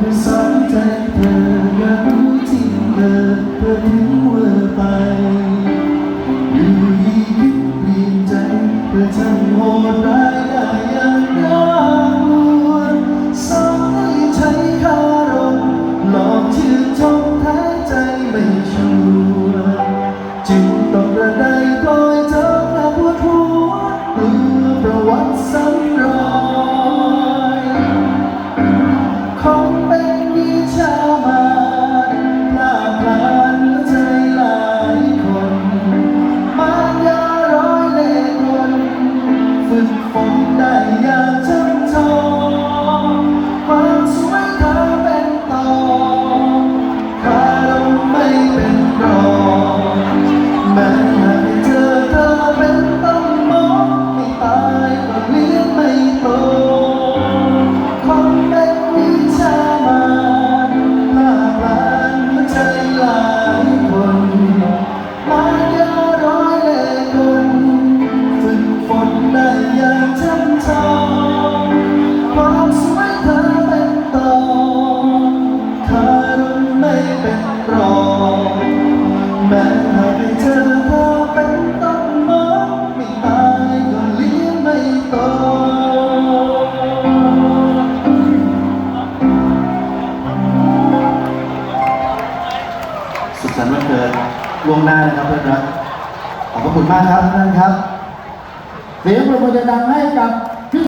ก็สนใจเธอยังทิ้งเธอเธอทิ้งเธอไป man. รรค์วันเกิดล่วงหน้านะครับเพื่อนรักขอบพระคุณมากครับท่านครับ เสียงปรบมือดังให้กับ